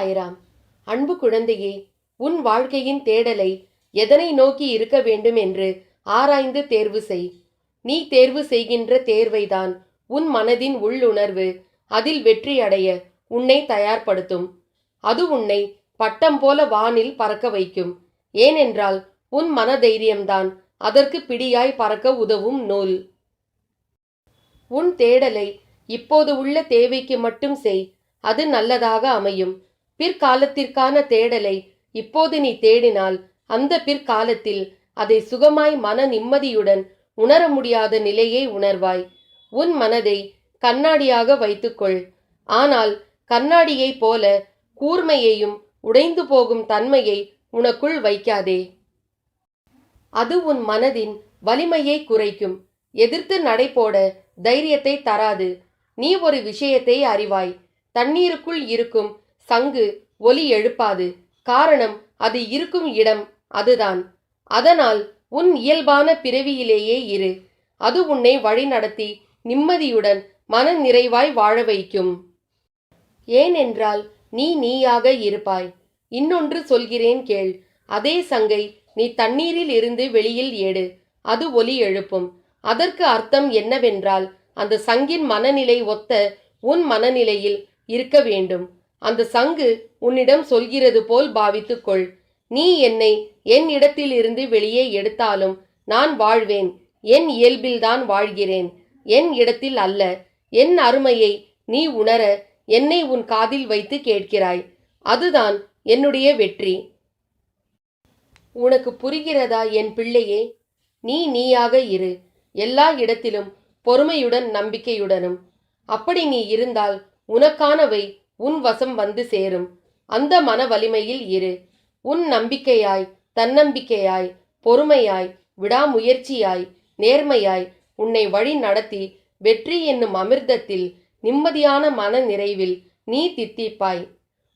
சாய்ராம் அன்பு குழந்தையே உன் வாழ்க்கையின் தேடலை எதனை நோக்கி இருக்க வேண்டும் என்று ஆராய்ந்து தேர்வு செய். நீ தேர்வு செய்கின்ற தேர்வைதான் உன் மனதின் உள்ளுணர்வு அதில் வெற்றி அடைய உன்னை தயார்படுத்தும். அது உன்னை பட்டம் போல வானில் பறக்க வைக்கும். ஏனென்றால் உன் மனதைரியம்தான் அதற்கு பிடியாய் பறக்க உதவும் நூல். உன் தேடலை இப்போது உள்ள தேவைக்கு மட்டும் செய். அது நல்லதாக அமையும். பிற்காலத்திற்கான தேடலை இப்போது நீ தேடினால் அந்த பிற்காலத்தில் அதை சுகமாய் மன நிம்மதியுடன் உணர முடியாத நிலையை உணர்வாய். உன் மனதை கண்ணாடியாக வைத்துக்கொள். ஆனால் கண்ணாடியைப் போல கூர்மையையும் உடைந்து போகும் தன்மையை உனக்குள் வைக்காதே. அது உன் மனதின் வலிமையை குறைக்கும். எதிர்த்து நடைபோட தைரியத்தை தராது. நீ ஒரு விஷயத்தை அறிவாய். தண்ணீருக்குள் இருக்கும் சங்கு ஒலி எழுப்பாது. காரணம் அது இருக்கும் இடம் அதுதான். அதனால் உன் இயல்பான பிறவியிலேயே இரு. அது உன்னை வழிநடத்தி நிம்மதியுடன் மன நிறைவாய் வாழ வைக்கும். ஏனென்றால் நீ நீயாக இருப்பாய். இன்னொன்று சொல்கிறேன் கேள். அதே சங்கை நீ தண்ணீரில் இருந்து வெளியில் ஏடு. அது ஒலி எழுப்பும். அதற்கு அர்த்தம் என்னவென்றால் அந்த சங்கின் மனநிலை ஒத்த உன் மனநிலையில் இருக்க வேண்டும். அந்த சங்கு உன்னிடம் சொல்கிறது போல் பாவித்துக்கொள். நீ என்னை என் இடத்திலிருந்து வெளியே எடுத்தாலும் நான் வாழ்வேன். என் இயல்பில்தான் வாழ்கிறேன். என் இடத்தில் அல்ல. என் அருமையை நீ உணர என்னை உன் காதில் வைத்து கேட்கிறாய். அதுதான் என்னுடைய வெற்றி. உனக்கு புரிகிறதா என் பிள்ளையே? நீ நீயாக இரு. எல்லா இடத்திலும் பொறுமையுடன் நம்பிக்கையுடனும். அப்படி நீ இருந்தால் உனக்கானவை உன் வசம் வந்து சேரும். அந்த மன வலிமையில் இரு. உன் நம்பிக்கையாய் தன்னம்பிக்கையாய் பொறுமையாய் விடாமுயற்சியாய் நேர்மையாய் உன்னை வழி நடத்தி வெற்றி என்னும் அமிர்தத்தில் நிம்மதியான மன நிறைவில் நீ தித்திப்பாய்.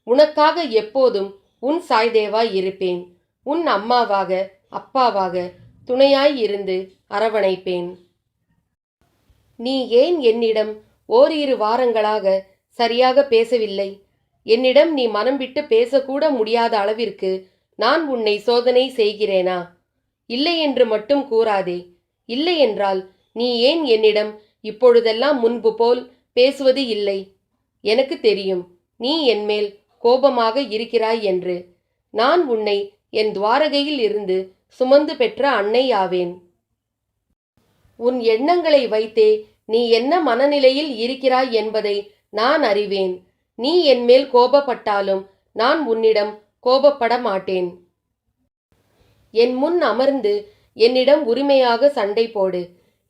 உனக்காக எப்போதும் உன் சாய்தேவாய் இருப்பேன். உன் அம்மாவாக அப்பாவாக துணையாய் இருந்து அரவணைப்பேன். நீ ஏன் என்னிடம் ஓரிரு வாரங்களாக சரியாக பேசவில்லை. என்னிடம் நீ மனம் விட்டு பேசக்கூட முடியாத அளவிற்கு நான் உன்னை சோதனை செய்கிறேனா? இல்லை என்று மட்டும் கூறாதே. இல்லை என்றால் நீ ஏன் என்னிடம் இப்பொழுதெல்லாம் முன்பு போல் பேசுவது இல்லை? எனக்கு தெரியும் நீ என்மேல் கோபமாக இருக்கிறாய் என்று. நான் உன்னை என் துவாரகையில் இருந்து சுமந்து பெற்ற அன்னை ஆவேன். உன் எண்ணங்களை வைத்தே நீ என்ன மனநிலையில் இருக்கிறாய் என்பதை நான் அறிவேன். நீ என்மேல் கோபப்பட்டாலும் நான் உன்னிடம் கோபப்பட மாட்டேன் என் முன் அமர்ந்து என்னிடம் உரிமையாக சண்டை போடு.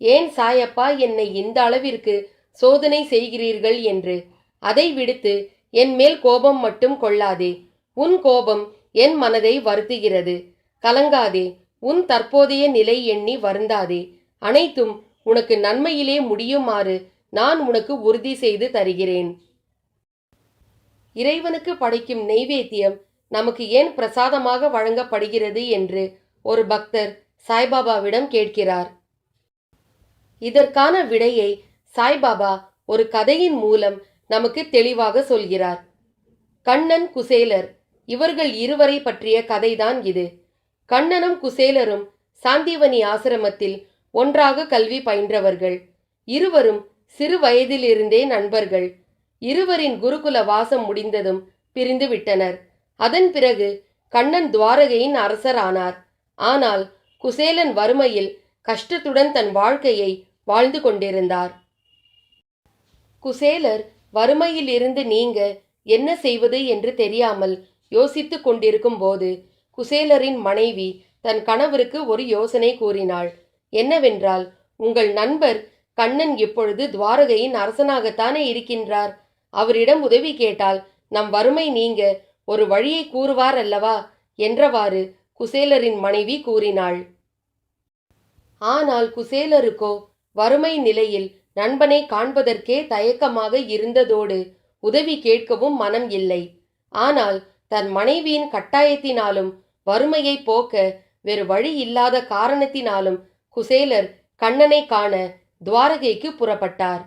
ஏன் சாயப்பா என்னை இந்த அளவிற்கு சோதனை செய்கிறீர்கள் என்று? அதை விடுத்து என் மேல் கோபம் மட்டும் கொள்ளாதே. உன் கோபம் என் மனதை வருத்துகிறது. கலங்காதே. உன் தற்போதைய நிலை எண்ணி வருந்தாதே. அனைத்தும் உனக்கு நன்மையிலே முடியுமாறு நான் உனக்கு உறுதி செய்து தருகிறேன். இறைவனுக்கு படைக்கும் நெய்வேத்தியம் நமக்கு ஏன் பிரசாதமாக வழங்கப்படுகிறது என்று ஒரு பக்தர் சாய்பாபாவிடம் கேட்கிறார். இதற்கான விடையை சாய்பாபா ஒரு கதையின் மூலம் நமக்கு தெளிவாக சொல்கிறார். கண்ணன் குசேலர் இவர்கள் இருவரை பற்றிய கதைதான் இது. கண்ணனும் குசேலரும் சாந்திவனி ஆசிரமத்தில் ஒன்றாக கல்வி பயின்றவர்கள். இருவரும் சிறு வயதிலிருந்தே நண்பர்கள். இருவரின் குருகுல வாசம் முடிந்ததும் பிரிந்து விட்டனர். அதன் பிறகு கண்ணன் துவாரகையின் அரசர் ஆனார் ஆனால் குசேலன் வறுமையில் கஷ்டத்துடன் தன் வாழ்க்கையை வாழ்ந்து கொண்டிருந்தார். குசேலர் வறுமையில் இருந்து நீங்க என்ன செய்வது என்று தெரியாமல் யோசித்துக் கொண்டிருக்கும் போது குசேலரின் மனைவி தன் கணவருக்கு ஒரு யோசனை கூறினாள். என்னவென்றால் உங்கள் நண்பர் கண்ணன் இப்பொழுது துவாரகையின் அரசனாகத்தானே இருக்கின்றார்? அவரிடம் உதவி கேட்டால் நம் வறுமை நீங்க ஒரு வழியை கூறுவார் அல்லவா? என்றவாறு குசேலரின் மனைவி கூறினாள். ஆனால் குசேலருக்கோ வறுமை நிலையில் நண்பனை காண்பதற்கே தயக்கமாக இருந்ததோடு உதவி கேட்கவும் மனம் இல்லை. ஆனால் தன் மனைவியின் கட்டாயத்தினாலும் வறுமையை போக்க வேறு வழி இல்லாத காரணத்தினாலும் குசேலர் கண்ணனை காண துவாரகைக்கு புறப்பட்டார்.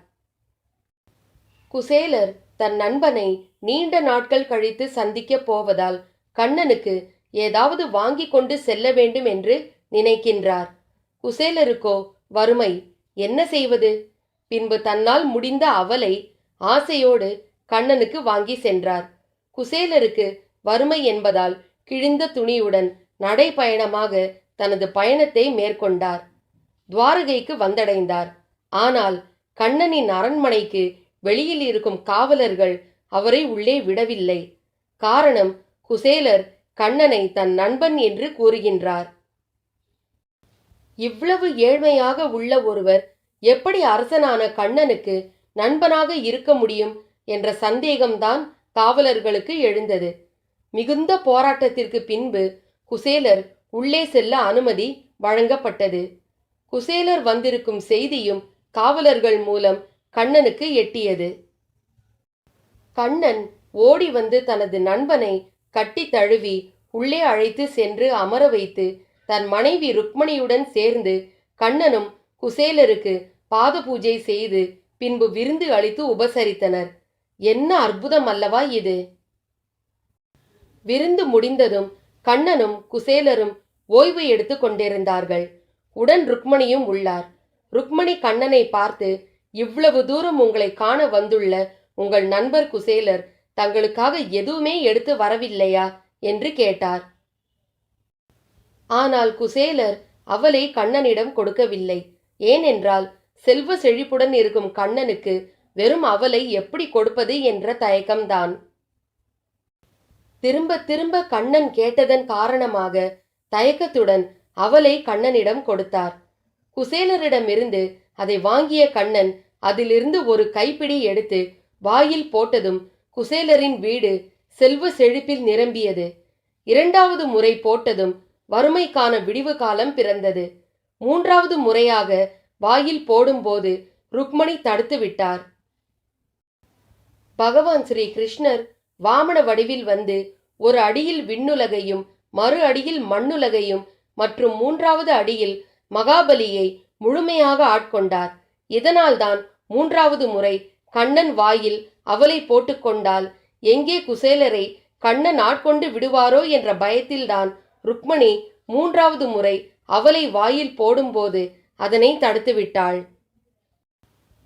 குசேலர் தன் நண்பனை நீண்ட நாட்கள் கழித்து சந்திக்கப் போவதால் கண்ணனுக்கு ஏதாவது வாங்கி கொண்டு செல்ல வேண்டும் என்று நினைக்கின்றார். குசேலருக்கோ வறுமை என்ன செய்வது? பின்பு தன்னால் முடிந்த அவலை ஆசையோடு கண்ணனுக்கு வாங்கி சென்றார். குசேலருக்கு வறுமை என்பதால் கிழிந்த துணியுடன் நடைபயணமாக தனது பயணத்தை மேற்கொண்டார். துவாரகைக்கு வந்தடைந்தார். ஆனால் கண்ணனின் அரண்மனைக்கு வெளியில் இருக்கும் காவலர்கள் அவரை உள்ளே விடவில்லை. காரணம் குசேலர் கண்ணனை தன் நண்பன் என்று கூறுகின்றார். இவ்வளவு ஏழ்மையாக உள்ள ஒருவர் எப்படி அரசனான கண்ணனுக்கு நண்பனாக இருக்க முடியும் என்ற சந்தேகம்தான் காவலர்களுக்கு எழுந்தது. மிகுந்த போராட்டத்திற்கு பின்பு குசேலர் உள்ளே செல்ல அனுமதி வழங்கப்பட்டது. குசேலர் வந்திருக்கும் செய்தியும் காவலர்கள் மூலம் கண்ணனுக்கு எட்டியது. கண்ணன் ஓடி வந்து தனது நண்பனை கட்டி தழுவி உள்ளே அழைத்து சென்று அமர வைத்து தன் மனைவி ருக்மணியுடன் சேர்ந்து கண்ணனும் குசேலருக்கு பாத பூஜை செய்து பின்பு விருந்து அளித்து உபசரித்தனர். என்ன அற்புதம் அல்லவா இது? விருந்து முடிந்ததும் கண்ணனும் குசேலரும் ஓய்வு எடுத்து கொண்டிருந்தார்கள். உடன் ருக்மணியும் உள்ளார். ருக்மணி கண்ணனை பார்த்து இவ்வளவு தூரம் உங்களை காண வந்துள்ள உங்கள் நண்பர் குசேலர் தங்களுக்காக எதுவுமே எடுத்து வரவில்லையா? என்று கேட்டார். ஆனால் குசேலர் அவளை கண்ணனிடம் கொடுக்கவில்லை. ஏனென்றால் செல்வ செழிப்புடன் இருக்கும் கண்ணனுக்கு வெறும் அவளை எப்படி கொடுப்பது என்ற தயக்கம்தான். திரும்ப திரும்ப கண்ணன் கேட்டதன் காரணமாக தயக்கத்துடன் அவளை கண்ணனிடம் கொடுத்தார். குசேலரிடமிருந்து அதை வாங்கிய கண்ணன் அதிலிருந்து ஒரு கைப்பிடி எடுத்து வாயில் போட்டதும் குசேலரின் வீடு செல்வ செழிப்பில் நிரம்பியது. இரண்டாவது முறை போட்டதும் வறுமைக்கான விடிவு காலம் பிறந்தது. மூன்றாவது முறையாக வாயில் போடும்போது ருக்மணி தடுத்து விட்டார். பகவான் ஸ்ரீ கிருஷ்ணர் வாமன வடிவில் வந்து ஒரு அடியில் விண்ணுலகையும் மறு அடியில் மண்ணுலகையும் மற்றும் மூன்றாவது அடியில் மகாபலியை முழுமையாக ஆட்கொண்டார். இதனால்தான் மூன்றாவது முறை கண்ணன் வாயில் அவளை போட்டுக்கொண்டால் எங்கே குசேலரை கண்ணன் ஆட்கொண்டு விடுவாரோ என்ற பயத்தில்தான் ருக்மணி மூன்றாவது முறை அவளை வாயில் போடும்போது அதனை தடுத்துவிட்டாள்.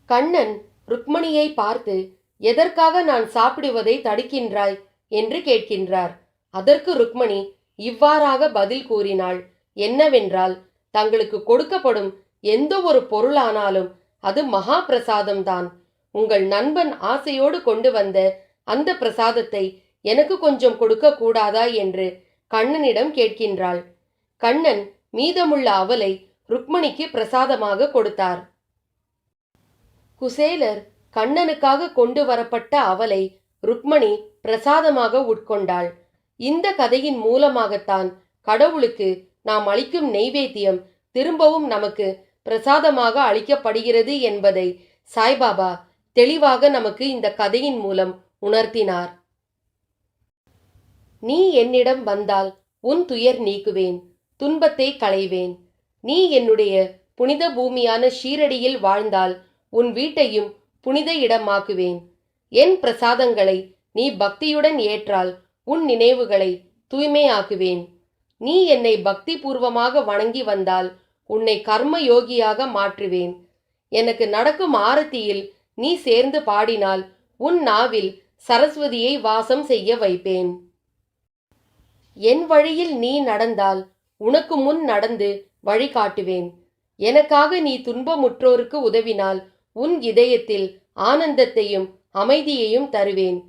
கண்ணன் ருக்மணியை பார்த்து எதற்காக நான் சாப்பிடுவதை தடுக்கின்றாய்? என்று கேட்கின்றார். அதற்கு ருக்மணி இவ்வாறாக பதில் கூறினாள். என்னவென்றால் தங்களுக்கு கொடுக்கப்படும் எந்த ஒரு பொருளானாலும் அது மகா பிரசாதம்தான் உங்கள் நண்பன் ஆசையோடு கொண்டு வந்த அந்த பிரசாதத்தை எனக்கு கொஞ்சம் கொடுக்க கூடாதா என்று கண்ணனிடம் கேட்கின்றாள். கண்ணன் மீதமுள்ள அவலை ருக்மணிக்கு பிரசாதமாக கொடுத்தார். குசேலர் கண்ணனுக்காக கொண்டு வரப்பட்ட அவலை ருக்மணி பிரசாதமாக உட்கொண்டாள். இந்த கதையின் மூலமாகத்தான் கடவுளுக்கு நாம் அளிக்கும் நெய்வேத்தியம் திரும்பவும் நமக்கு பிரசாதமாக அளிக்கப்படுகிறது என்பதை சாய்பாபா தெளிவாக நமக்கு இந்த கதையின் மூலம் உணர்த்தினார். நீ என்னிடம் வந்தால் உன் துயர் நீக்குவேன் துன்பத்தை களைவேன். நீ என்னுடைய புனித பூமியான ஷீரடியில் வாழ்ந்தால் உன் வீட்டையும் புனித இடமாக்குவேன். என் பிரசாதங்களை நீ பக்தியுடன் ஏற்றால் உன் நினைவுகளை தூய்மையாக்குவேன். நீ என்னை பக்தி பூர்வமாக வணங்கி வந்தால் உன்னை கர்ம யோகியாக மாற்றுவேன். எனக்கு நடக்கும் ஆரத்தியில் நீ சேர்ந்து பாடினால் உன் நாவில் சரஸ்வதியை வாசம் செய்ய வைப்பேன். என் வழியில் நீ நடந்தால் உனக்கு முன் நடந்து வழிகாட்டுவேன் எனக்காக நீ துன்பமுற்றோருக்கு உதவினால் உன் இதயத்தில் ஆனந்தத்தையும் அமைதியையும் தருவேன்.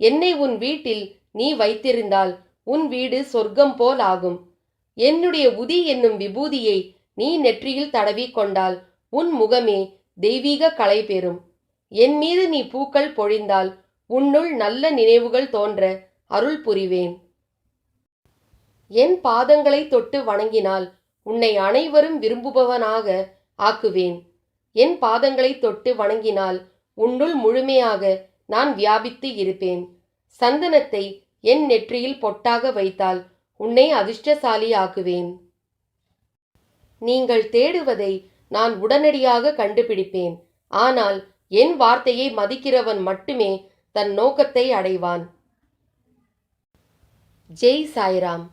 என்னை உன் வீட்டில் நீ வைத்திருந்தால் உன் வீடு சொர்க்கம் போல் ஆகும். என்னுடைய உதி என்னும் விபூதியை நீ நெற்றியில் தடவி கொண்டால் உன் முகமே தெய்வீக கலை பெறும். என் மீது நீ பூக்கள் பொழிந்தால் உன்னுள் நல்ல நினைவுகள் தோன்ற அருள் புரிவேன். என் பாதங்களை தொட்டு வணங்கினால் உன்னை அனைவரும் விரும்புபவனாக ஆக்குவேன். என் பாதங்களை தொட்டு வணங்கினால் உன்னுள் முழுமையாக நான் வியாபித்து இருப்பேன். சந்தனத்தை என் நெற்றியில் பொட்டாக வைத்தால் உன்னை அதிர்ஷ்டசாலி ஆக்குவேன் நீங்கள் தேடுவதை நான் உடனடியாக கண்டுபிடிப்பேன். ஆனால் என் வார்த்தையை மதிக்கிறவன் மட்டுமே தன் நோக்கத்தை அடைவான். ஜெய் சாய்ராம்.